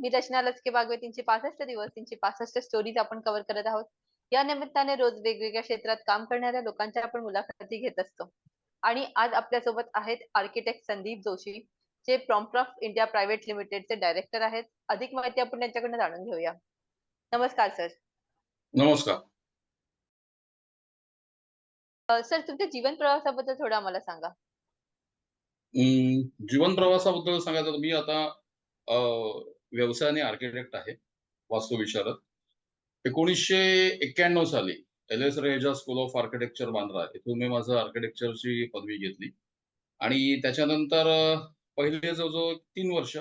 मी रचना लचके बागवे तीनशे पासष्ट दिवस तीनशे पासष्ट स्टोरीज आपण कव्हर करत आहोत. या निमित्ताने रोज वेगवेगळ्या क्षेत्रात काम करणाऱ्या लोकांच्या आपण मुलाखती घेत असतो. आणि आज आपल्यासोबत आहेत आर्किटेक्ट संदीप जोशी जे प्रॉम्प्ट इंडिया प्रायव्हेट लिमिटेडचे डायरेक्टर आहेत. अधिक माहिती आपण त्यांच्याकडनं जाणून घेऊया. नमस्कार सर नमस्कार. सर तुमच्या जीवन प्रवासाबद्दल थोडं आम्हाला सांगा. जीवन प्रवासाबद्दल सांगायचं मी आता व्यवसायाने आर्किटेक्ट आहे वास्तुविशारद एकोणीसशे एक्क्याण्णव साली L S Raheja School of Architecture Bandra इथून मी माझं आर्किटेक्चरची पदवी घेतली. आणि त्याच्यानंतर पहिले जो जो तीन वर्ष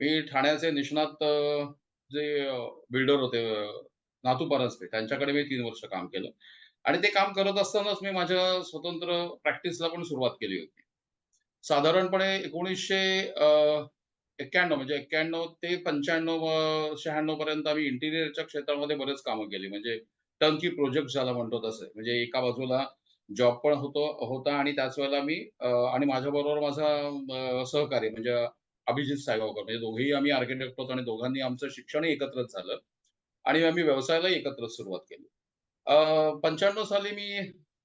मी ठाण्याचे निष्णात जे बिल्डर होते नातू नाथू परांजपे त्यांच्याकडे मी तीन वर्ष काम केलं. आणि ते काम करत असतानाच मी माझ्या स्वतंत्र प्रॅक्टिसला पण सुरुवात केली होती. साधारणपणे एकोणीसशे एक्क्याण्णव म्हणजे एक्क्याण्णव ते पंच्याण्णव शहाण्णव पर्यंत आम्ही इंटिरियरच्या क्षेत्रामध्ये बरेच कामं केली. म्हणजे टर्नकी प्रोजेक्ट ज्याला म्हणतो तसे. म्हणजे एका बाजूला जॉब पण होतो होता आणि त्याच वेळेला मी आणि माझ्याबरोबर माझा सहकारी म्हणजे अभिजित सायगावकर म्हणजे दोघेही आम्ही आर्किटेक्ट होतो आणि दोघांनी आमचं शिक्षणही एकत्रच झालं. आणि आम्ही व्यवसायाला एकत्र सुरुवात केली. पंच्याण्णव साली मी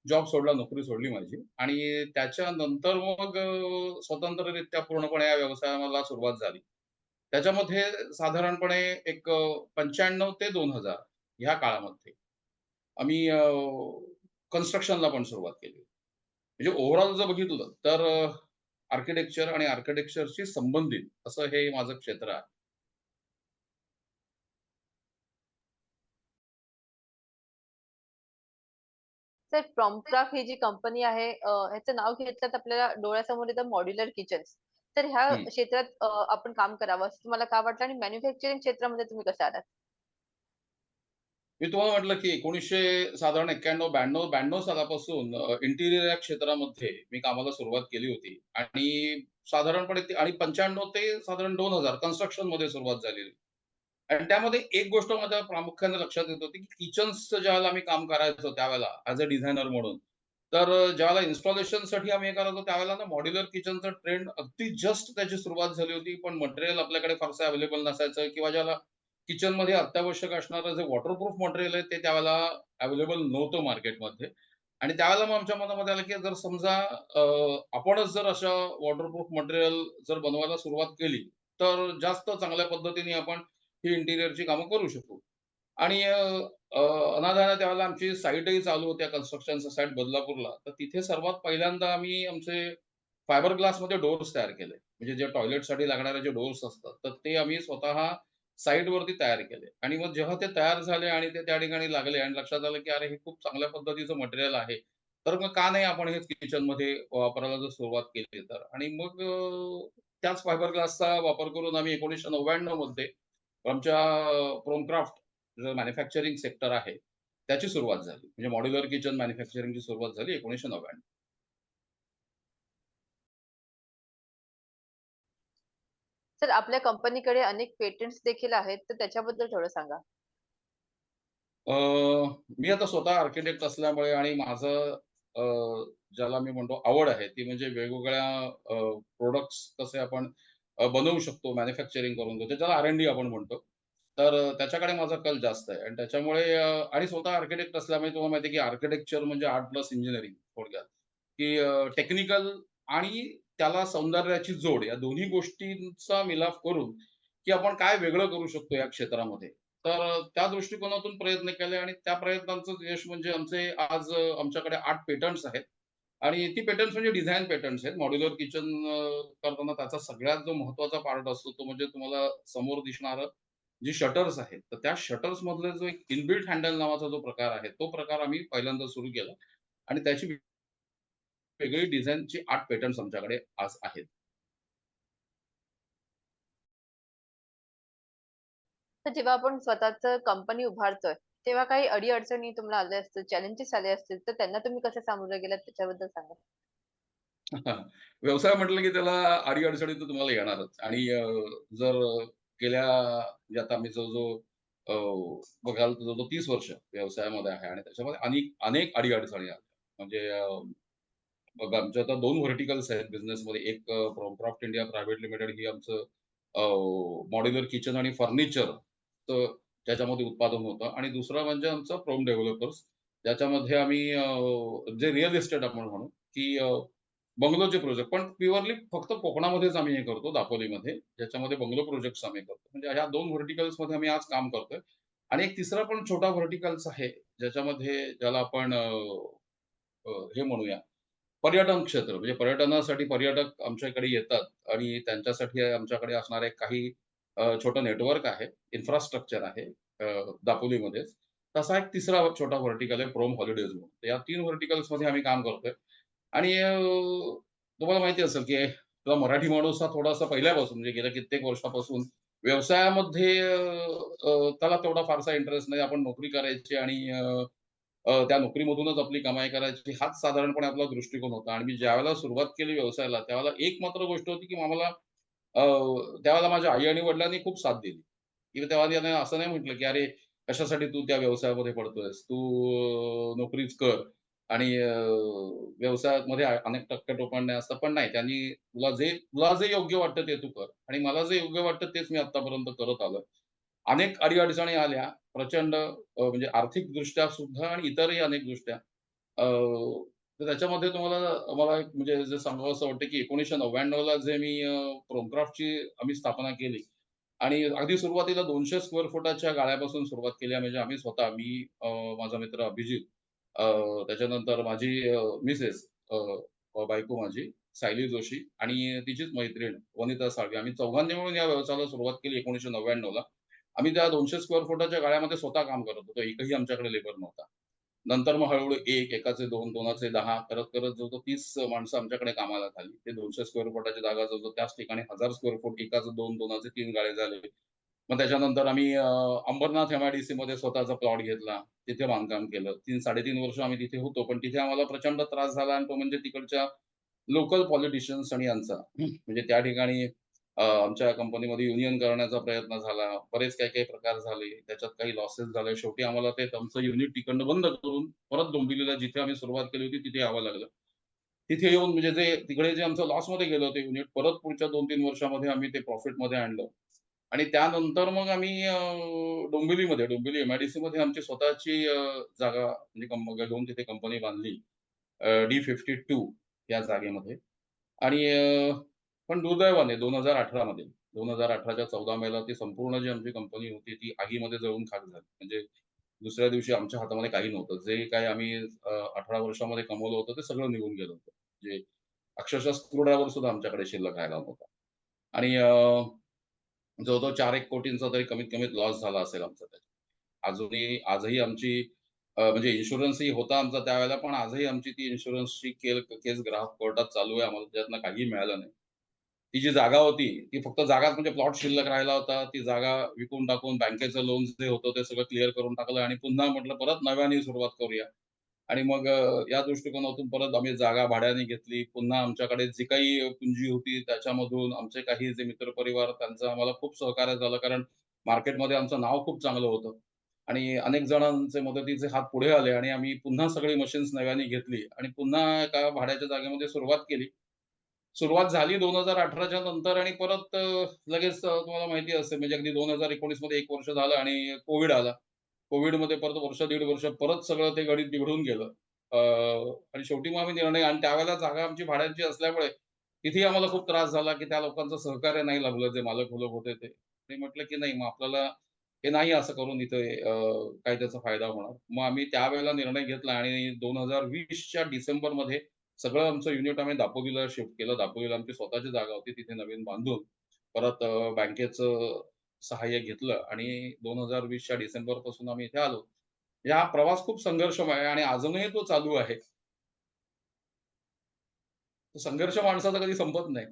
जॉब सोडला नोकरी सोडली माझी. आणि त्याच्यानंतर मग स्वतंत्ररित्या पूर्णपणे या व्यवसायाला सुरुवात झाली. त्याच्यामध्ये साधारणपणे एक पंच्याण्णव ते दोन हजार ह्या काळामध्ये आम्ही कन्स्ट्रक्शनला पण सुरुवात केली. म्हणजे ओव्हरऑल जर बघितलं तर आर्किटेक्चर आणि आर्किटेक्चरशी संबंधित असं हे माझं क्षेत्र आहे. सर प्रॉम्प्ट ही जी कंपनी आहे अ, ह्याचं नाव घेतलं तर आपल्याला डोळ्यासमोर येतं मॉड्युलर किचन तर ह्या हम्म. क्षेत्रात अ, आपण काम करावं असं तुम्हाला का वाटलं आणि मॅन्युफॅक्चरिंग क्षेत्रामध्ये तुम्ही कसं आलात? मी तुम्हाला म्हटलं की एकोणीसशे साधारण एक्क्याण्णव ब्याण्णव ब्याण्णव सालापासून इंटिरियर या क्षेत्रामध्ये मी कामाला सुरुवात केली होती. आणि साधारणपणे ते- आणि पंच्याण्णव ते साधारण दोन हजार कन्स्ट्रक्शनमध्ये सुरुवात झालेली आणि त्यामध्ये एक गोष्ट माझ्या प्रामुख्याने लक्षात येत होती की किचन्सचं ज्यावेळेला आम्ही काम करायचो त्यावेळेला ऍज अ डिझायनर म्हणून तर ज्यावेळेला इन्स्टॉलेशनसाठी आम्ही हे करायचो त्यावेळेला ना मॉड्युलर किचनचं ट्रेंड अगदी जस्ट त्याची सुरुवात झाली होती. पण मटेरियल आपल्याकडे फारसं अवेलेबल नसायचं किंवा ज्याला किचनमध्ये अत्यावश्यक असणारं जे वॉटरप्रूफ मटेरियल आहे ते त्यावेळेला अवेलेबल नव्हतं मार्केटमध्ये आणि त्यावेळेला मग आमच्या मनामध्ये आलं की जर समजा आपणच जर अशा वॉटरप्रूफ मटेरियल जर बनवायला सुरुवात केली तर जास्त चांगल्या पद्धतीने आपण ही इंटिरियरची कामं करू शकू. आणि अ, त्यावेळेला आमची साईटही चालू होत्या कन्स्ट्रक्शनचा साईट बदलापूरला. तर तिथे सर्वात पहिल्यांदा आम्ही आमचे फायबर ग्लासमध्ये डोअर्स तयार केले. म्हणजे जे टॉयलेटसाठी लागणारे जे डोअर्स असतात तर ते आम्ही स्वतः साईटवरती तयार केले. आणि मग जेव्हा ते तयार झाले आणि ते त्या ठिकाणी लागले आणि लक्षात आलं की अरे हे खूप चांगल्या पद्धतीचं मटेरियल आहे तर मग का नाही आपण हे किचनमध्ये वापरायला जर सुरुवात केली तर? आणि मग त्याच फायबर ग्लासचा वापर करून आम्ही एकोणीसशे नव्याण्णवमध्ये आमच्या प्रोमक्राफ्ट जो मॅन्युफॅक्चरिंग सेक्टर आहे त्याची सुरुवात झाली. म्हणजे मॉड्युलर किचन मॅन्युफॅक्चरिंगची सुरुवात झाली एकोणीसशे नव्याण्णव. सर आपल्या कंपनीकडे अनेक पेटंट्स देखील आहेत तर त्याच्याबद्दल थोडं सांगा. मी आता स्वतः आर्किटेक्ट असल्यामुळे आणि माझं ज्याला मी म्हणतो आवड आहे ती म्हणजे वेगवेगळ्या प्रोडक्ट्स कसे आपण बनवू शकतो मॅन्युफॅक्चरिंग करून घेतो ज्याला आर एन डी आपण म्हणतो. तर त्याच्याकडे माझा कल जास्त आहे. आणि त्याच्यामुळे आणि स्वतः आर्किटेक्ट असल्यामुळे तुम्हाला माहिती की आर्किटेक्चर म्हणजे आर्ट प्लस इंजिनिअरिंग थोडक्यात. की टेक्निकल आणि त्याला सौंदर्याची जोड या दोन्ही गोष्टींचा मिलाफ करून की आपण काय वेगळं करू शकतो या क्षेत्रामध्ये. तर त्या दृष्टिकोनातून प्रयत्न केले आणि त्या प्रयत्नांचं यश म्हणजे आमचे आज आमच्याकडे आठ पेटंट्स आहेत. आणि ती पॅटर्न्स म्हणजे डिझाईन पॅटर्न्स आहेत. मॉड्युलर किचन करताना त्याचा सगळ्यात जो महत्त्वाचा पार्ट असतो तो म्हणजे तुम्हाला समोर दिसणार जी शटर्स आहेत तर त्या शटर्स मधले जो एक इनबिल्ट हँडल नावाचा जो प्रकार आहे तो प्रकार आम्ही पहिल्यांदा सुरू केला. आणि त्याची वेगळी डिझाईनची आठ पेटंट्स आमच्याकडे आज आहेत. जेव्हा आपण स्वतःच कंपनी उभारतोय तेव्हा काही अडीअडचणी तुम्हाला आल्या असतील चॅलेंजेस आले असतील तर त्यांना तुम्ही कसं सामोरं गेलात त्याच्याबद्दल सांगा व्यवसाय म्हटलं की त्याला अडीअडचणी तर तुम्हाला येणारच आणि अ, जर गेल्या म्हणजे आता आम्ही जवळ-जवळ अ, बघाल तर जवळ-जवळ 30 वर्ष व्यवसायामध्ये आहे आणि त्याच्यामध्ये अनेक अनेक अडीअडचणी आल्या. म्हणजे अ, बघा आमच्या आता 2 व्हर्टिकल्स आहेत बिझनेसमध्ये. एक अ, इंडिया प्रायव्हेट लिमिटेड ही आमचं मॉड्युलर किचन आणि फर्निचर त्याच्यामध्ये उत्पादन होतं. आणि दुसरं म्हणजे आमचं प्रोम डेव्हलपर्स ज्याच्यामध्ये आम्ही जे रिअल इस्टेट आपण म्हणू की बंगलोचे प्रोजेक्ट पण प्युअरली फक्त कोकणामध्येच आम्ही हे करतो दापोलीमध्ये ज्याच्यामध्ये बंगलो प्रोजेक्ट्स आम्ही करतो. म्हणजे ह्या दोन व्हर्टिकल्समध्ये आम्ही आज काम करतोय. आणि एक तिसरा पण छोटा व्हर्टिकल्स आहे ज्याच्यामध्ये ज्याला आपण हे म्हणूया पर्यटन क्षेत्र. म्हणजे पर्यटनासाठी पर्यटक आमच्याकडे येतात आणि त्यांच्यासाठी आमच्याकडे असणारे काही छोटं नेटवर्क आहे, इन्फ्रास्ट्रक्चर आहे दापोलीमध्ये दापोलीमध्येच. तसा एक तिसरा छोटा व्हर्टिकल आहे प्रोम हॉलिडेज म्हणून. तर या 3 व्हर्टिकल्समध्ये आम्ही काम करतोय आणि तुम्हाला माहिती असेल की तुला मराठी माणूस हा थोडासा पहिल्यापासून म्हणजे गेल्या कित्येक वर्षापासून व्यवसायामध्ये त्याला तेवढा फारसा इंटरेस्ट नाही. आपण नोकरी करायची आणि त्या नोकरीमधूनच आपली कमाई करायची हाच साधारणपणे आपला दृष्टिकोन होता आणि मी ज्यावेळेला सुरुवात केली व्यवसायाला त्यावेळेला एक मात्र गोष्ट होती की आम्हाला त्यावेळेला माझ्या आई आणि वडिलांनी खूप साथ दिली. की तेव्हा असं नाही म्हटलं की "अरे, कशासाठी तू त्या व्यवसायामध्ये पडतोयस? तू नोकरीच कर आणि व्यवसायामध्ये अनेक टक्के-टोपण असतं." पण नाही त्यांनी तुला जे तुला जे योग्य वाटतं ते तू कर आणि मला जे योग्य वाटतं तेच मी आतापर्यंत करत आलोय. अनेक अडीअडचणी आल्या प्रचंड म्हणजे आर्थिक दृष्ट्या सुद्धा आणि इतरही अनेक दृष्ट्या. तर त्याच्यामध्ये तुम्हाला मला एक म्हणजे जे सांगावसं वाटतं की 1999 ला जे मी अ, प्रोमक्राफ्टची आम्ही स्थापना केली आणि अगदी सुरुवातीला दोनशे स्क्वेअर फुटाच्या गाळ्यापासून सुरुवात केली आहे. म्हणजे आम्ही स्वतः मी माझा मित्र अभिजित त्याच्यानंतर माझी मिसेस बायको माझी सायली जोशी आणि तिचीच मैत्रीण वनिता साळवी. आम्ही चौघांनी मिळून या व्यवसायाला सुरुवात केली 1999 ला. आम्ही त्या दोनशे स्क्वेअर फुटाच्या गाळ्यामध्ये स्वतः काम करत होतो. एकही आमच्याकडे लेबर नव्हता. नंतर मग हळूहळू एक एकाचे दोन दोनाचे दहा करत-करत जवळ तीस माणसं आमच्याकडे कामाला झाली. ते दोनशे स्क्वेअर फुटाची जागा जवळ-जवळ त्याच ठिकाणी हजार स्क्वेअर फूट एकाचं दोन दोनाचे तीन गाळे झाले. मग त्याच्यानंतर आम्ही अंबरनाथ एम-आय-डी-सीमध्ये स्वतःचा प्लॉट घेतला. तिथे बांधकाम केलं. 3-3.5 वर्ष आम्ही तिथे होतो. पण तिथे आम्हाला प्रचंड त्रास झाला आणि तो म्हणजे तिकडच्या लोकल पॉलिटिशियन्स आणि यांचा. म्हणजे त्या ठिकाणी आमच्या कंपनीमध्ये युनियन करण्याचा प्रयत्न झाला. बरेच काही-काही प्रकार झाले. त्याच्यात काही लॉसेस झाले. शेवटी आम्हाला ते आमचं युनिट तिकडनं बंद करून परत डोंबिवलीला जिथे आम्ही सुरुवात केली होती तिथे यावं लागलं. तिथे येऊन म्हणजे जे तिकडे जे आमचं लॉसमध्ये गेलं होतं युनिट परत पुढच्या 2-3 वर्षामध्ये आम्ही ते प्रॉफिटमध्ये आणलं आणि त्यानंतर मग आम्ही डोंबिवलीमध्ये डोंबिवली एम-आय-डी-सीमध्ये आमची स्वतःची जागा म्हणजे घेऊन तिथे कंपनी बांधली. डी फिफ्टी टू या जागेमध्ये आणि पण दुर्दैवाने 2018 मध्ये 2018च्या 14 मेला ती संपूर्ण जी आमची कंपनी होती ती आगीमध्ये जळून खाक झाली. म्हणजे दुसऱ्या दिवशी आमच्या हातामध्ये काही नव्हतं. जे काही आम्ही अठरा वर्षामध्ये कमवलं होतं ते सगळं निघून गेलं होतं. म्हणजे अक्षरशः स्क्रूड्रायव्हर सुद्धा आमच्याकडे शिल्लक राहिला नव्हता. आणि जवळजवळ जवळ-जवळ 4-1 कोटींचा तरी कमीत कमी लॉस झाला असेल आमचा त्याच्यात. अजूनही आजही आमची म्हणजे इन्शुरन्सही होता आमचा त्यावेळेला, पण आजही आमची ती इन्शुरन्सची केल केस ग्राहक कोर्टात चालू आहे. आम्हाला त्यातनं काहीही मिळालं नाही. ती जी जागा होती, ती फक्त जागाच म्हणजे प्लॉट शिल्लक राहिला होता. ती जागा विकून टाकून बँकेचं लोन जे होतं ते सगळं क्लिअर करून टाकलं आणि पुन्हा म्हटलं परत नव्याने सुरुवात करूया. आणि मग या दृष्टिकोनातून परत आम्ही जागा भाड्याने घेतली. पुन्हा आमच्याकडे जी काही पुंजी होती त्याच्यामधून आमचे काही जे मित्रपरिवार त्यांचं आम्हाला खूप सहकार्य झालं. कारण मार्केटमध्ये आमचं नाव खूप चांगलं होतं आणि अनेक जणांचे मदतीचे हात पुढे आले आणि आम्ही पुन्हा सगळी मशीन्स नव्याने घेतली आणि पुन्हा एका भाड्याच्या जागेमध्ये सुरुवात केली. सुरुवात झाली 2018च्या नंतर आणि परत लगेच तुम्हाला माहिती असेल म्हणजे अगदी 2019 मध्ये एक वर्ष झालं आणि कोविड आला. कोविडमध्ये परत वर्ष, दीड वर्ष परत सगळं ते गणित बिघडून गेलं. आणि शेवटी मग आम्ही निर्णय आणि त्यावेळेला जागा आमची भाड्याची असल्यामुळे तिथेही आम्हाला खूप त्रास झाला, की त्या लोकांचं सहकार्य नाही लाभलं जे मालक-मुलक होते ते. म्हटलं, की नाही मग आपल्याला हे नाही असं करून इथे काय काही त्याचा फायदा होणार. मग आम्ही त्यावेळेला निर्णय घेतला आणि 2020च्या डिसेंबरमध्ये सगळं आमचं युनिट आम्ही दापोलीला शिफ्ट केलं. दापोलीला आमची स्वतःची जागा होती तिथे नवीन बांधून परत बँकेचं सहाय्य घेतलं आणि 2020च्या डिसेंबरपासून आम्ही इथे आलो. या प्रवास खूप संघर्षमय आहे आणि अजूनही तो चालू आहे. संघर्ष माणसाचा कधी संपत नाही.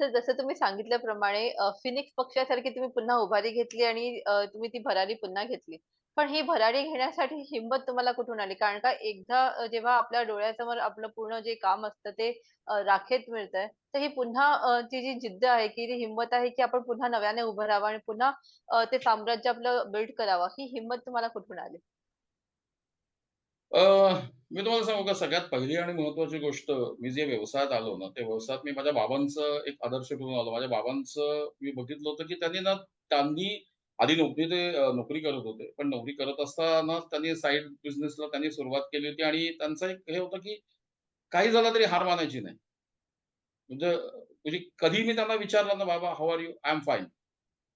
सर जसं तुम्ही सांगितल्याप्रमाणे अ, फिनिक्स पक्षासारखी तुम्ही पुन्हा उभारी घेतली आणि अ, तुम्ही ती भरारी पुन्हा घेतली. पण ही भरारी घेण्यासाठी हिंमत तुम्हाला कुठून आली? कारण का एकदा अ, जेव्हा आपल्या डोळ्यासमोर आपलं पूर्ण जे काम असतं ते अ, राखेत मिळतंय, तर ही पुन्हा अ, ती जी जिद्द आहे, की ती हिंमत आहे, की आपण पुन्हा नव्याने उभं राहावं आणि पुन्हा अ, ते साम्राज्य आपलं बिल्ड करावं, ही हिंमत तुम्हाला कुठून आली? अ, मी तुम्हाला सांगू का सगळ्यात पहिली आणि महत्त्वाची गोष्ट मी जे व्यवसायात आलो ना, ते व्यवसायात मी माझ्या बाबांचं एक आदर्श ठेवून आलो. माझ्या बाबांचं मी बघितलं होतं, की त्यांनी ना त्यांनी आधी नोकरी ते अ, नोकरी करत होते. पण नोकरी करत असताना त्यांनी साइड बिझनेसला त्यांनी सुरुवात केली होती आणि त्यांचं एक हे होतं, की काही झालं तरी हार मानायची नाही. म्हणजे म्हणजे कधी मी त्यांना विचारलं ना, "बाबा how are you?" "I am fine."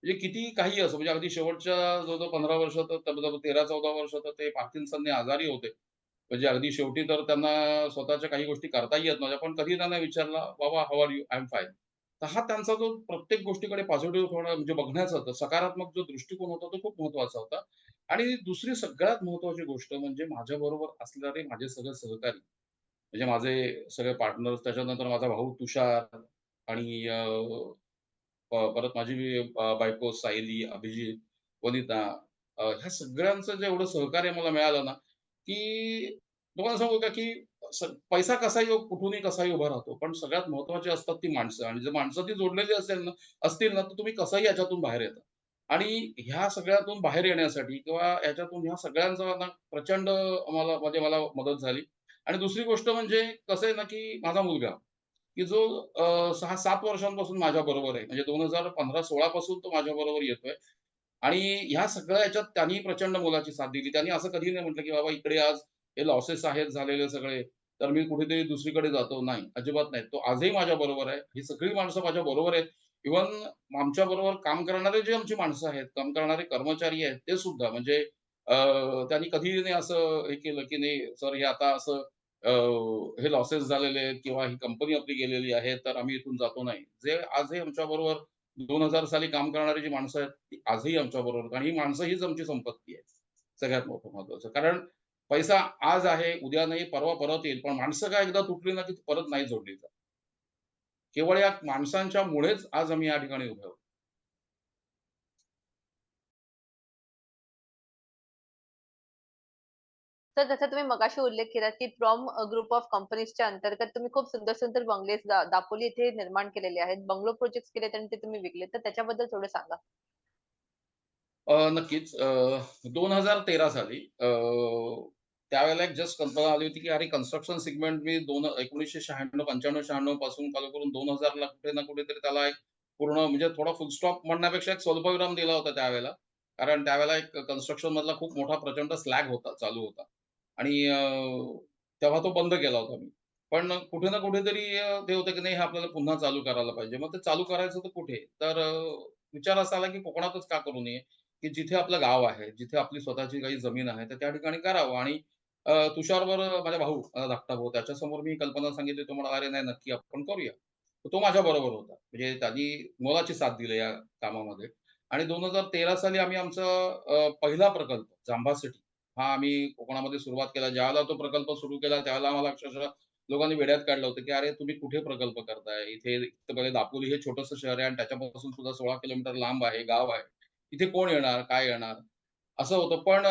म्हणजे किती काही असो, म्हणजे अगदी शेवटच्या जवळ-जवळ 15 वर्ष तर 13-14 वर्ष तर ते पार्किन्सनने आजारी होते. म्हणजे अगदी शेवटी तर त्यांना स्वतःच्या काही गोष्टी करता येत नव्हत्या. पण कधी त्यांना विचारला "बाबा how are you?" "I am fine." तर हा त्यांचा जो प्रत्येक गोष्टीकडे पॉझिटिव्ह थोडा म्हणजे बघण्याचा होता, सकारात्मक जो दृष्टिकोन होता, तो खूप महत्त्वाचा होता. आणि दुसरी सगळ्यात महत्त्वाची गोष्ट म्हणजे माझ्या बरोबर असणारे माझे सगळे सहकारी. म्हणजे माझे सगळे पार्टनर्स, त्याच्यानंतर माझा भाऊ तुषार आणि परत माझी बायको सायली, अभिजित, वनिता ह्या सगळ्यांचं जे एवढं सहकार्य मला मिळालं ना, की तुम्हाला सांगू का, की पैसा कसा येऊ, हो, कुठूनही कसाही उभा राहतो. पण सगळ्यात महत्वाची असतात ती माणसं आणि जर माणसं ती जोडलेली असेल ना असतील ना, तर तुम्ही कसंही याच्यातून बाहेर येता. आणि ह्या सगळ्यातून बाहेर येण्यासाठी किंवा याच्यातून ह्या सगळ्यांचा ना प्रचंड मला म्हणजे मला मदत झाली. आणि दुसरी गोष्ट म्हणजे कसं आहे ना, की माझा मुलगा, की जो सहा सात वर्षांपासून माझ्या बरोबर आहे. म्हणजे 2015-16 पासून तो माझ्या बरोबर येतोय. आणि ह्या सगळ्या ह्याच्यात त्यांनी प्रचंड मोलाची साथ दिली. त्यांनी असं कधी नाही म्हटलं, की "बाबा इकडे आज हे लॉसेस आहेत झालेले सगळे, तर मी कुठेतरी दुसरीकडे जातो." नाही, अजिबात नाही. तो आजही माझ्या बरोबर आहे. ही सगळी माणसं माझ्या बरोबर आहेत. इव्हन आमच्याबरोबर काम करणारे जे आमची माणसं आहेत, काम करणारे कर्मचारी आहेत, ते सुद्धा म्हणजे त्यांनी कधी नाही असं हे केलं, की नाही सर हे आता असं हे लॉसेस झालेले आहेत किंवा ही कंपनी आपली गेलेली आहे, तर आम्ही इथून जातो नाही. जे आजही आमच्या बरोबर दोन हजार साली काम करणारी जी माणसं आहेत, ती आजही आमच्या बरोबर आणि ही माणसं हीच आमची संपत्ती आहे. सगळ्यात मोठं महत्वाचं कारण पैसा आज आहे, उद्या नाही, परवा परत येईल. पण माणसं काय एकदा तुटली ना, की परत नाही जोडली जात. केवळ या माणसांच्या मुळेच आज आम्ही या ठिकाणी उभे आहोत. तर जसं तुम्ही मगाशी उल्लेख केला की फ्रॉम ग्रुप ऑफ कंपनीजच्या अंतर्गत तुम्ही खूप सुंदर-सुंदर बंगले दा दापोली इथे निर्माण केलेले आहेत. बंगलो प्रोजेक्ट केले आणि ते तुम्ही विकले. तर त्याच्याबद्दल थोडं सांगा? अ, नक्कीच. अ, 2013 साली अ, त्यावेळेला एक जस्ट कल्पना आली होती, की अरे कन्स्ट्रक्शन सेगमेंट मी दोन 1996, 95-96 पासून चालू करून दोन हजारला कुठे ना कुठेतरी त्याला एक पूर्ण म्हणजे थोडा फुल स्टॉप म्हणण्यापेक्षा एक स्वल्पविराम दिला होता त्यावेळेला. कारण त्यावेळेला एक कन्स्ट्रक्शन मधला खूप मोठा प्रचंड स्लॅग होता, चालू होता. आणि तेव्हा तो बंद केला होता मी. पण कुठे ना कुठेतरी ते होतं, की नाही हे आपल्याला पुन्हा चालू करायला पाहिजे. मग ते चालू करायचं तर कुठे? तर विचार असा आला, की कोकणातच का करू नये? की जिथे आपलं गाव आहे, जिथे आपली स्वतःची काही जमीन आहे, तर त्या ठिकाणी करावं आणि तुषारवर माझा भाऊ धाकटा भाऊ त्याच्यासमोर मी कल्पना सांगितली. तो म्हणाला, "अरे नाही, नक्की आपण करूया." तो माझ्या बरोबर होता. म्हणजे त्यांनी मोलाची साथ दिली या कामामध्ये आणि 2013 साली आम्ही आमचा पहिला प्रकल्प जांभा सिटी हा आम्ही कोकणामध्ये सुरुवात केला. ज्यावेळेला तो प्रकल्प सुरू केला, त्यावेळेला आम्हाला अक्षरशः लोकांनी वेड्यात काढलं होतं, की "अरे तुम्ही कुठे प्रकल्प करताय? इथे पहिले दापोली हे छोटंसं शहर आहे आणि त्याच्यापासून सुद्धा 16 किलोमीटर लांब आहे, गाव आहे. इथे कोण येणार? काय येणार?" असं होतं. पण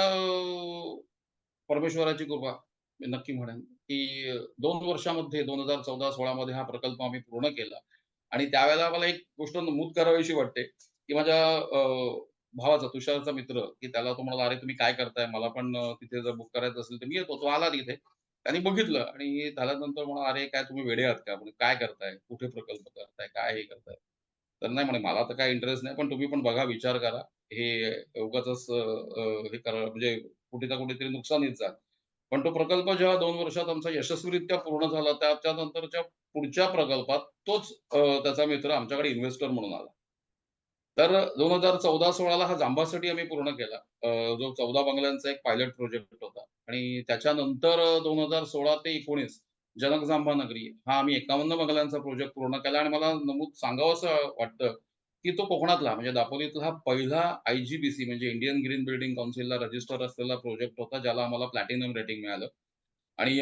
परमेश्वराची कृपा मी नक्की म्हणेन, की दोन वर्षामध्ये 2014-16 मध्ये हा प्रकल्प आम्ही पूर्ण केला. आणि त्यावेळेला मला एक गोष्ट नमूद करावीशी वाटते, की माझ्या अ, भावाचा तुषारचा मित्र, की त्याला तो म्हणाला, "अरे तुम्ही काय करताय? मला पण तिथे जर बुक करायचं असेल तर मी येतो." तो आला तिथे. त्यांनी बघितलं आणि झाल्यानंतर म्हणा "अरे काय तुम्ही वेडे आहात का? म्हणजे काय करताय? कुठे प्रकल्प करताय? काय हे करताय?" तर नाही म्हणे, "मला तर काय इंटरेस्ट नाही, पण तुम्ही पण बघा, विचार करा. हे उगाच हे करा म्हणजे कुठे ना कुठेतरी नुकसानीच जाल." पण तो प्रकल्प जेव्हा दोन वर्षात आमचा यशस्वीरित्या पूर्ण झाला, त्याच्यानंतरच्या पुढच्या प्रकल्पात तोच त्याचा मित्र आमच्याकडे इन्व्हेस्टर म्हणून आला. तर 2014-16 ला हा जांभासाठी आम्ही पूर्ण केला. जो 14 बंगल्यांचा एक पायलट प्रोजेक्ट होता आणि त्याच्यानंतर अ, 2016 ते 19 जनक जांभा नगरी हा आम्ही 51 बंगल्यांचा प्रोजेक्ट पूर्ण केला आणि मला नमूद सांगावसं वाटतं, की तो कोकणातला म्हणजे दापोलीतला पहिला आय-जी-बी-सी म्हणजे इंडियन ग्रीन बिल्डिंग काउन्सिलला रजिस्टर असलेला प्रोजेक्ट होता, ज्याला आम्हाला प्लॅटिनम रेटिंग मिळालं. आणि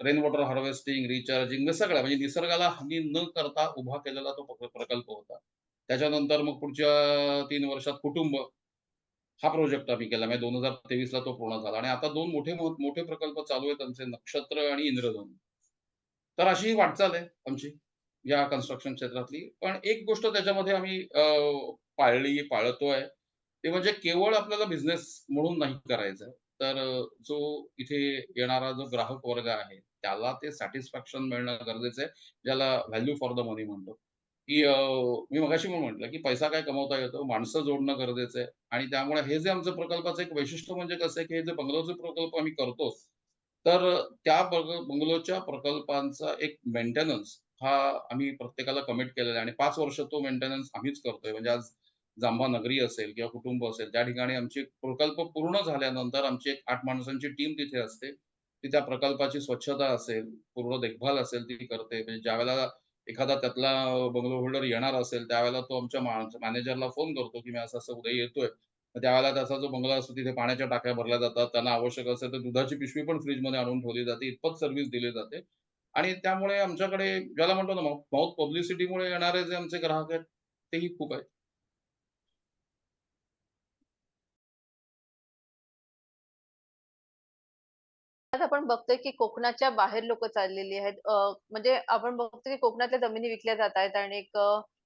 रेन वॉटर हार्वेस्टिंग, रिचार्जिंग सगळं म्हणजे निसर्गाला हानी न करता उभा केलेला तो प्रकल्प होता. त्याच्यानंतर मग पुढच्या तीन वर्षात कुटुंब हा प्रोजेक्ट आम्ही केला. म्हणजे 2023 ला तो पूर्ण झाला आणि आता दोन मोठे मोठे प्रकल्प चालू आहेत आमचे नक्षत्र आणि इंद्रधनुष्य. तर अशी ही वाटचाल आहे आमची, या कन्स्ट्रक्शन क्षेत्रातली. पण एक गोष्ट त्याच्यामध्ये आम्ही पाळली, पाळतोय, ते म्हणजे केवळ आपल्याला बिझनेस म्हणून नाही करायचं तर जो इथे येणारा जो ग्राहक वर्ग आहे, त्याला ते सॅटिस्फॅक्शन मिळणं गरजेचं आहे. ज्याला व्हॅल्यू फॉर द मनी म्हणतो. की मी मगाशी पण म्हटलं, की पैसा काय कमवता येतो, माणसं जोडणं गरजेचं आहे आणि त्यामुळे हे जे आमचं प्रकल्पाचं एक वैशिष्ट्य म्हणजे कसं आहे, की हे जे बंगलोचे प्रकल्प आम्ही करतो, तर त्या बंगलोच्या प्रकल्पांचा एक मेंटेनन्स हा आम्ही प्रत्येकाला कमिट केलेला आहे आणि पाच वर्ष तो मेंटेनन्स आम्हीच करतोय. म्हणजे आज जांभा नगरी असेल किंवा कुटुंब असेल, त्या ठिकाणी आमचे प्रकल्प पूर्ण झाल्यानंतर आमची एक आठ माणसांची टीम तिथे असते. ती त्या प्रकल्पाची स्वच्छता असेल, पूर्ण देखभाल असेल ती करते. म्हणजे ज्यावेळेला एखादा त्यातला बंगलो होल्डर येणार असेल, त्यावेळेला तो आमच्या मॅनेजरला फोन करतो, की मी असं-असं उद्या येतोय. त्यावेळेला त्याचा जो बंगला असतो तिथे पाण्याच्या टाक्या भरल्या जातात. त्यांना आवश्यक असेल तर दुधाची पिशवी पण फ्रीजमध्ये आणून ठेवली जाते. इतपत सर्व्हिस दिली जाते आणि त्यामुळे आमच्याकडे ज्याला म्हणतो ना माऊथ पब्लिसिटीमुळे येणारे जे आमचे ग्राहक आहेत, तेही खूप आहेत. आज आपण बघतोय, की कोकणाच्या बाहेर लोक चाललेली आहेत. अ, म्हणजे आपण बघतो, की कोकणातल्या जमिनी विकल्या जात आहेत आणि एक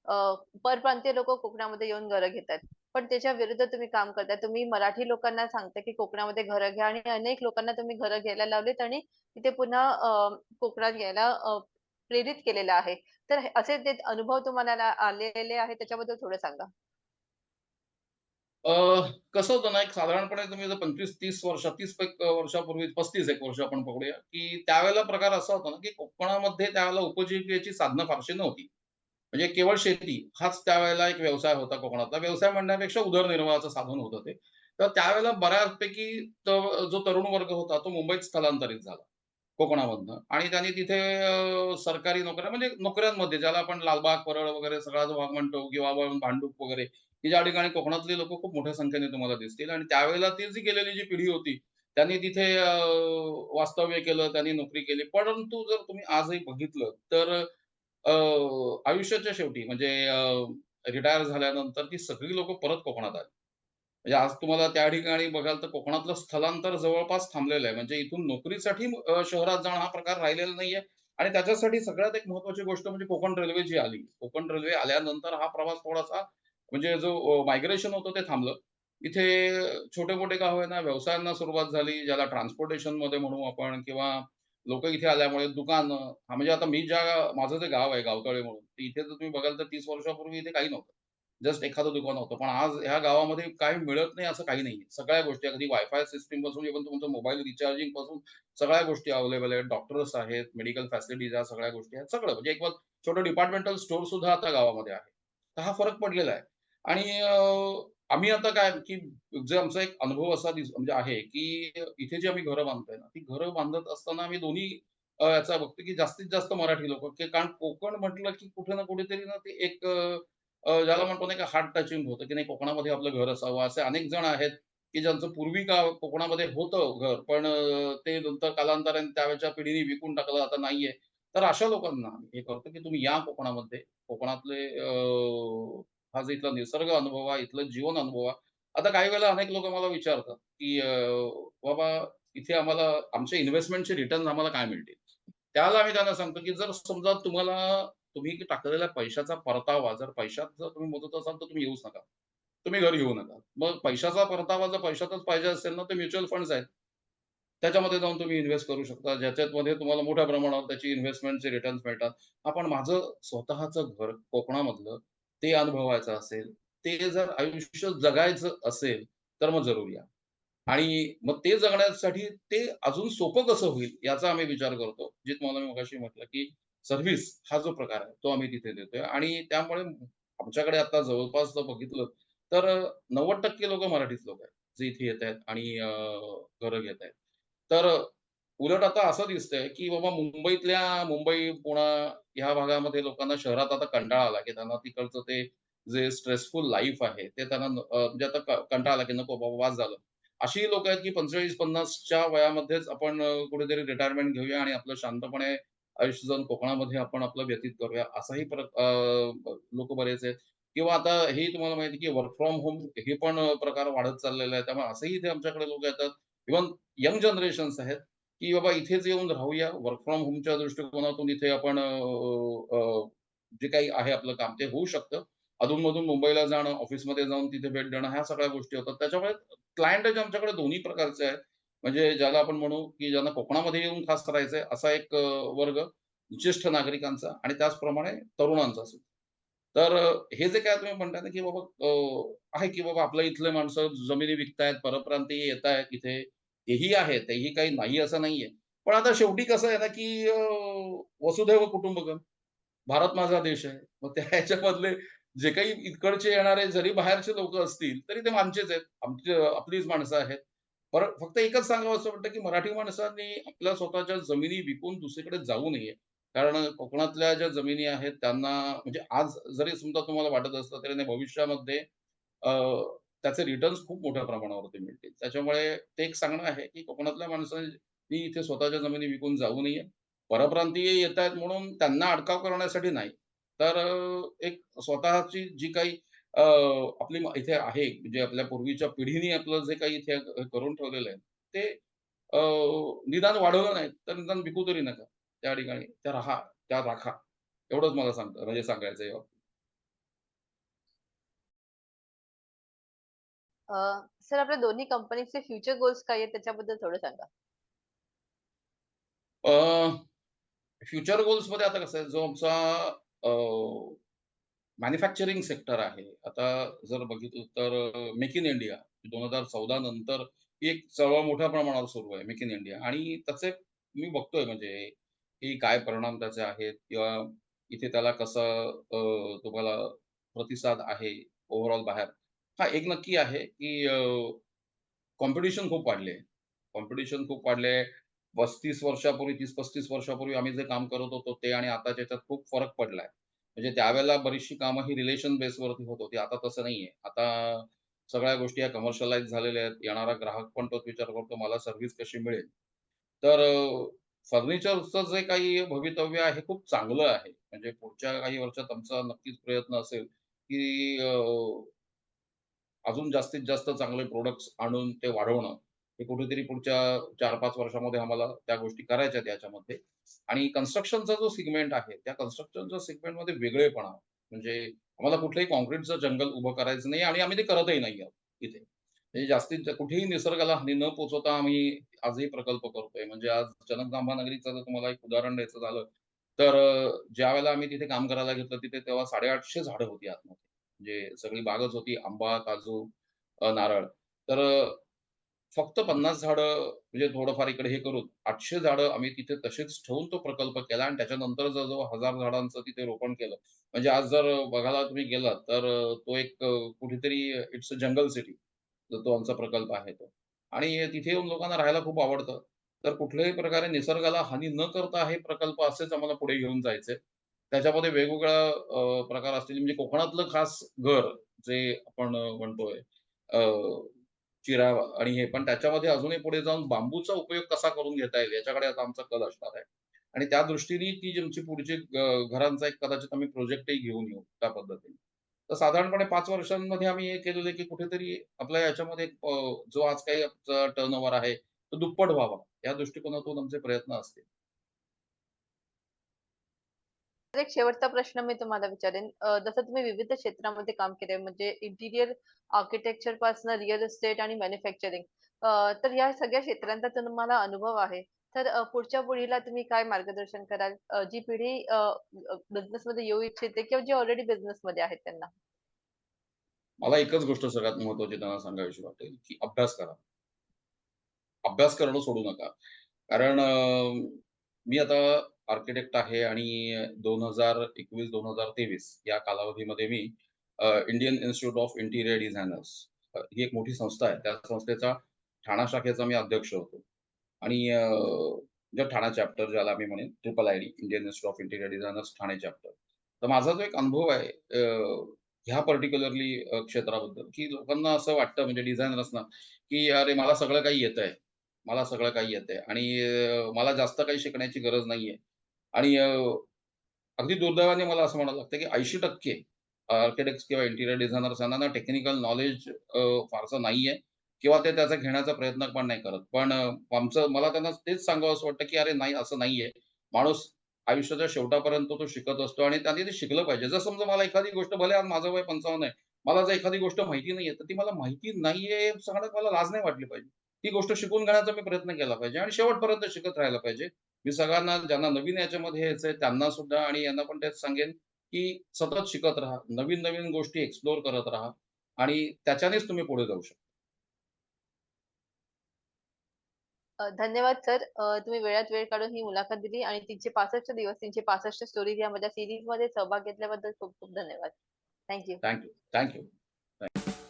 अ, परप्रांतीय लोक कोकणामध्ये येऊन घरं घेतायत. पण त्याच्या विरुद्ध तुम्ही काम करताय. तुम्ही मराठी लोकांना सांगताय, की कोकणामध्ये घरं घ्या आणि अनेक लोकांना तुम्ही घरं घ्यायला लावलीत आणि तिथे पुन्हा अ, कोकणात यायला अ, प्रेरित केलेलं आहे. तर असे जे अनुभव तुम्हाला आलेले आहेत त्याच्याबद्दल थोडं सांगा? कसं होतं ना, एक साधारणपणे तुम्ही जर 25-30 वर्ष तीस एक वर्षापूर्वी 35 एक वर्ष आपण पकडूया, की त्यावेळेला प्रकार असा होता ना, की कोकणामध्ये त्यावेळेला उपजीविकेची साधनं फारशी नव्हती. म्हणजे केवळ शेती हाच त्यावेळेला एक व्यवसाय होता कोकणातला. व्यवसाय म्हणण्यापेक्षा उदरनिर्वाहाचं साधन होतं ते. तर त्यावेळेला बऱ्यापैकी जो तरुण वर्ग होता तो मुंबईत स्थलांतरित झाला, कोकणामधनं आणि त्यांनी तिथे सरकारी नोकऱ्या म्हणजे नोकऱ्यांमध्ये ज्याला आपण लालबाग, परळ वगैरे सगळा जो भाग म्हणतो किंवा भांडूप वगैरे, की ज्या ठिकाणी कोकणातली लोक खूप मोठ्या संख्येने तुम्हाला दिसतील आणि त्यावेळेला ती जी गेलेली जी पिढी होती, त्यांनी तिथे वास्तव्य केलं, त्यांनी नोकरी केली. परंतु जर तुम्ही आजही बघितलं तर आयुष्याच्या शेवटी म्हणजे रिटायर झाल्यानंतर ती सगळी लोक परत कोकणात आली. म्हणजे आज तुम्हाला त्या ठिकाणी बघाल तर कोकणातलं स्थलांतर जवळपास थांबलेलं आहे. म्हणजे इथून नोकरीसाठी शहरात जाणं हा प्रकार राहिलेला नाहीये आणि त्याच्यासाठी सगळ्यात एक महत्वाची गोष्ट म्हणजे कोकण रेल्वे जी आली. कोकण रेल्वे आल्यानंतर हा प्रवास थोडासा म्हणजे जो मायग्रेशन होतं ते थांबलं. इथे छोटे-मोठे का होईना व्यवसायांना सुरुवात झाली, ज्याला ट्रान्सपोर्टेशनमध्ये म्हणू आपण किंवा लोक इथे आल्यामुळे दुकान हा म्हणजे आता मी ज्या माझं जे गाव आहे गावतळे म्हणून, इथे जर तुम्ही बघाल तर तीस वर्षापूर्वी इथे काही नव्हतं. जस्ट एखादं दुकान होतं. पण आज ह्या गावामध्ये काही मिळत नाही असं काही नाही सगळ्या गोष्टी अगदी वायफाय सिस्टमपासून इव्हन तुमचं मोबाईल रिचार्जिंगपासून सगळ्या गोष्टी अवेलेबल आहेत. डॉक्टर्स आहेत, मेडिकल फॅसिलिटीज ह्या सगळ्या गोष्टी आहेत. सगळं म्हणजे एक छोटं डिपार्टमेंटल स्टोअर सुद्धा आता गावामध्ये आहे. तर हा फरक पडलेला आहे. आणि आम्ही आता काय की जे आमचा एक अनुभव असा दिस म्हणजे आहे, की इथे जी आम्ही घरं बांधतोय ना, ती घरं बांधत असताना आम्ही दोन्ही याचा बघतो, की जास्तीत जास्त मराठी लोक की कारण कोकण म्हटलं, की कुठे ना कुठेतरी ना ते एक ज्याला म्हणतो नाही का हार्ट टचिंग होतं, की नाही कोकणामध्ये आपलं घर असावं. असे अनेक जण आहेत, की ज्यांचं पूर्वी का कोकणामध्ये होतं घर, पण ते नंतर कालांतराने त्यावेळेच्या पिढीने विकून टाकलं, आता नाहीये. तर अशा लोकांना हे करतो, की तुम्ही या कोकणामध्ये. कोकणातले हा जो इथला निसर्ग अनुभवा, इथलं जीवन अनुभवा. आता काही वेळेला अनेक लोक मला विचारतात, की "बाबा इथे आम्हाला आमच्या इन्व्हेस्टमेंटचे रिटर्न्स आम्हाला काय मिळतील?" त्याला आम्ही त्यांना सांगतो, की जर समजा तुम्हाला तुम्ही टाकलेल्या पैशाचा परतावा जर पैशात जर तुम्ही मोजत असाल, तर तुम्ही येऊच नका. तुम्ही घर घेऊ नका. मग पैशाचा परतावा जर पैशातच पाहिजे असेल ना, तर म्युच्युअल फंड्स आहेत. त्याच्यामध्ये जाऊन तुम्ही इन्व्हेस्ट करू शकता. ज्याच्यामध्ये तुम्हाला मोठ्या प्रमाणावर त्याची इन्व्हेस्टमेंटचे रिटर्न्स मिळतात. आपण माझं स्वतःचं घर कोकणामधलं ते अनुभवायचं असेल, ते जर आयुष्य जगायचं असेल, तर मग जरूर या. आणि मग ते जगण्यासाठी ते अजून सोपं कसं होईल याचा आम्ही विचार करतो. जे तुम्हाला मी मगाशी म्हटलं, की सर्व्हिस हा जो प्रकार आहे, तो आम्ही तिथे देतोय आणि त्यामुळे आमच्याकडे आता जवळपास जर बघितलं, तर नव्वद टक्के लोक मराठीच लोक आहेत. जे इथे येतायत आणि घरं घरं आहेत तर उलट आता असं दिसतंय, की बाबा मुंबईतल्या मुंबई, पुणा ह्या भागामध्ये लोकांना शहरात आता कंटाळा आला, की त्यांना तिकडचं ते जे स्ट्रेसफुल लाईफ आहे, ते त्यांना म्हणजे आता कंटाळा आला, की नको बाबा वाज झालं. अशी लोक आहेत, की 45-50 च्या वयामध्येच आपण कुठेतरी रिटायरमेंट घेऊया आणि आपलं शांतपणे आयुष्य जाऊन कोकणामध्ये आपण आपलं व्यतीत करूया. असाही प्र बरेच आहेत किंवा आता हे तुम्हाला माहिती की वर्क फ्रॉम होम हे पण प्रकार वाढत चाललेला आहे. त्यामुळे असंही इथे आमच्याकडे लोक येतात. इव्हन यंग जनरेशन्स आहेत, की बाबा इथेच येऊन राहूया. वर्क फ्रॉम होमच्या दृष्टिकोनातून इथे आपण जे काही आहे आपलं काम ते होऊ शकतं. अधूनमधून मुंबईला जाणं, ऑफिसमध्ये जाऊन तिथे भेट देणं, ह्या सगळ्या गोष्टी होतात. त्याच्यामुळे क्लायंट जे आमच्याकडे दोन्ही प्रकारचे आहेत. म्हणजे ज्याला आपण म्हणू, की ज्यांना कोकणामध्ये येऊन खास करायचंय असा एक वर्ग ज्येष्ठ नागरिकांचा आणि त्याचप्रमाणे तरुणांचा असेल तर हे जे काय तुम्ही म्हणताय ना, की बाबा आहे की बाबा आपल्या इथले माणसं जमिनी विकतायत, परप्रांतीय येतायत इथे. तेही आहे तेही काही नाही असं नाहीये. पण आता शेवटी कसं आहे ना, की वसुधैव कुटुंबकम. भारत माझा देश आहे. मग त्या ह्याच्यामधले जे काही इकडचे येणारे जरी बाहेरचे लोक असतील, तरी ते आमचेच आहेत. आमचे आपलीच माणसं आहेत. पर फक्त एकच सांगावं असं वाटतं, की मराठी माणसांनी आपल्या स्वतःच्या जमिनी विकून दुसरीकडे जाऊ नये. कारण कोकणातल्या ज्या जमिनी आहेत त्यांना म्हणजे आज जरी समजा तुम्हाला वाटत असलं तरी भविष्यामध्ये त्याचे रिटर्न्स खूप मोठ्या प्रमाणावरती मिळतील. त्याच्यामुळे ते एक सांगणं आहे, की कोकणातल्या माणसांनी इथे स्वतःच्या जमिनी विकून जाऊ नये. परप्रांतीय येतायत म्हणून त्यांना अडकाव करण्यासाठी नाही. तर एक स्वतःची जी काही आपली इथे आहे, म्हणजे आपल्या पूर्वीच्या पिढीने आपलं जे काही इथे करून ठेवलेलं आहे, ते निदान वाढवलं नाही, तर निदान विकू तरी नका. त्या ठिकाणी त्या राहा, त्या राखा. एवढंच मला सांगतं म्हणजे सांगायचं अ, सर आपल्या दोन्ही कंपनीचे फ्युचर गोल्स काय आहेत त्याच्याबद्दल थोडं सांगा? अ, फ्युचर गोल्समध्ये आता कसं आहे, जो आमचा अ, मॅन्युफॅक्चरिंग सेक्टर आहे. आता जर बघितलं तर मेक इन इंडिया 2014 नंतर एक चळवळ मोठ्या प्रमाणावर सुरू आहे, मेक इन इंडिया आणि त्याचे मी बघतोय म्हणजे की काय परिणाम त्याचे आहेत किंवा इथे त्याला कसं अ, तुम्हाला प्रतिसाद आहे ओव्हरऑल बाहेर. हा एक नक्की आहे की कॉम्पिटिशन खूप वाढले कॉम्पिटिशन खूप वाढले पस्तीस वर्षापूर्वी 30-35 वर्षापूर्वी आम्ही जे काम करत होतो ते आणि आताच्या याच्यात खूप फरक पडलाय. म्हणजे त्यावेळेला बरीचशी कामं ही रिलेशन बेसवरती होत होती. आता तसं नाहीये. आता सगळ्या गोष्टी ह्या कमर्शियलाईज झालेल्या आहेत. येणारा ग्राहक पण तोच विचार करतो, मला सर्व्हिस कशी मिळेल? तर फर्निचरचं जे काही भवितव्य आहे खूप चांगलं आहे. म्हणजे पुढच्या काही वर्षात आमचा नक्कीच प्रयत्न असेल, की अजून जास्तीत जास्त चांगले प्रोडक्ट्स आणून ते वाढवणं. हे कुठेतरी पुढच्या 4-5 वर्षामध्ये आम्हाला त्या गोष्टी करायच्या त्याच्यामध्ये याच्यामध्ये. आणि कन्स्ट्रक्शनचा जो सेगमेंट आहे, त्या कन्स्ट्रक्शनच्या सेगमेंटमध्ये वेगळेपणा म्हणजे आम्हाला कुठलंही काँक्रीटचं जंगल उभं करायचं नाही आणि आम्ही ते करतही नाही आहोत इथे. म्हणजे जास्तीत कुठेही निसर्गाला हानी न पोहोचवता आम्ही आजही प्रकल्प करतोय. म्हणजे आज जनक नगरीचं जर तुम्हाला एक उदाहरण द्यायचं झालं, तर ज्या वेळेला आम्ही तिथे काम करायला घेतलं, तिथे तेव्हा 850 झाडं होती आतमध्ये. म्हणजे सगळी बागच होती. आंबा, काजू, नारळ. तर फक्त 50 झाडं म्हणजे थोडंफार इकडे हे करून आठशे झाडं आम्ही तिथे तसेच ठेवून तो प्रकल्प केला आणि त्याच्यानंतर जवळजवळ हजार झाडांचं तिथे रोपण केलं. म्हणजे आज जर बघायला तुम्ही गेलात, तर तो एक कुठेतरी इट्स अ जंगल सिटी. जो तो आमचा प्रकल्प आहे तो. आणि तिथे येऊन लोकांना राहायला खूप आवडतं. तर कुठल्याही प्रकारे निसर्गाला हानी न करता हे प्रकल्प असेच आम्हाला पुढे घेऊन जायचे. त्याच्यामध्ये वेगवेगळ्या प्रकार असतील म्हणजे कोकणातलं खास घर जे आपण म्हणतोय अ, चिरा आणि हे पण त्याच्यामध्ये अजूनही पुढे जाऊन बांबूचा उपयोग कसा करून घेता येईल याच्याकडे आता आमचा कल असणार आहे. आणि त्या दृष्टीने ती आमची पुढची घरांचा एक कदाचित आम्ही प्रोजेक्टही घेऊन येऊ त्या पद्धतीने. तर साधारणपणे पाच वर्षांमध्ये आम्ही हे केलेलं आहे, की कुठेतरी आपल्या याच्यामध्ये जो आज काही टर्न ओव्हर आहे, तो दुप्पट व्हावा. या दृष्टिकोनातून आमचे प्रयत्न असतील. एक शेवटचा प्रश्न मी तुम्हाला विचारेन. जसं तुम्ही विविध क्षेत्रामध्ये काम केले म्हणजे इंटिरियर आर्किटेक्चरपासून रिअल इस्टेट आणि मॅन्युफॅक्चरिंग तर या सगळ्या क्षेत्रांचा तुम्हाला अनुभव आहे. तर पुढच्या पिढीला तुम्ही काय मार्गदर्शन कराल? जी पिढी बिझनेस मध्ये येऊ इच्छिते किंवा जी ऑलरेडी बिझनेस मध्ये आहेत त्यांना? मला एकच गोष्ट सगळ्यात महत्वाची त्यांना सांगावीशी वाटेल, की अभ्यास करा. अभ्यास करणं सोडू नका. कारण मी आता आर्किटेक्ट आहे आणि 2021-2023 या कालावधीमध्ये मी Indian Institute of Interior Designers ही एक मोठी संस्था आहे. त्या संस्थेचा ठाणा शाखेचा मी अध्यक्ष होतो. आणि ज्या ठाणा चॅप्टर ज्याला मी म्हणेन triple ID Indian Institute of Interior Designers Thane chapter. तर माझा जो एक अनुभव आहे ह्या पर्टिक्युलरली क्षेत्राबद्दल, की लोकांना असं वाटतं म्हणजे डिझायनर्सना, की अरे मला सगळं काही येतंय. मला सगळं काही येतंय आणि मला जास्त काही शिकण्याची गरज नाहीये. आणि अगदी दुर्दैवाने मला असं म्हणावं लागतं, की ऐंशी टक्के आर्किटेक्ट किंवा इंटिरियर डिझायनर्स यांना ना टेक्निकल नॉलेज फारसं फारसं नाहीये किंवा ते त्याचा घेण्याचा प्रयत्न पण नाही करत. पण आमचं मला त्यांना तेच सांगावसं वाटतं, की "अरे नाही, असं नाहीये. माणूस आयुष्याच्या शेवटापर्यंत तो शिकत असतो आणि त्याने ते शिकलं पाहिजे." जर समजा मला एखादी गोष्ट भले आज माझं वय 55 आहे. मला जर एखादी गोष्ट माहिती नाहीये, तर ती मला माहिती नाहीये सांगण्यात मला लाज नाही वाटली पाहिजे. ती गोष्ट शिकून घेण्याचा मी प्रयत्न केला पाहिजे आणि शेवटपर्यंत शिकत राहायला पाहिजे. मी सगळ्यांना ज्यांना नवीन याच्यामध्ये यायचंय त्यांना सुद्धा आणि यांना पण तेच सांगेन, की सतत शिकत राहा. नवीन-नवीन गोष्टी एक्सप्लोर करत राहा आणि त्याच्यानेच तुम्ही पुढे जाऊ शकता. धन्यवाद सर. तुम्ही वेळात वेळ काढून ही मुलाखत दिली आणि 365 दिवस 365 स्टोरीज या माझ्या सीरीजमध्ये सहभाग घेतल्याबद्दल खूप खूप धन्यवाद. Thank you. Thank you. Thank you. Thank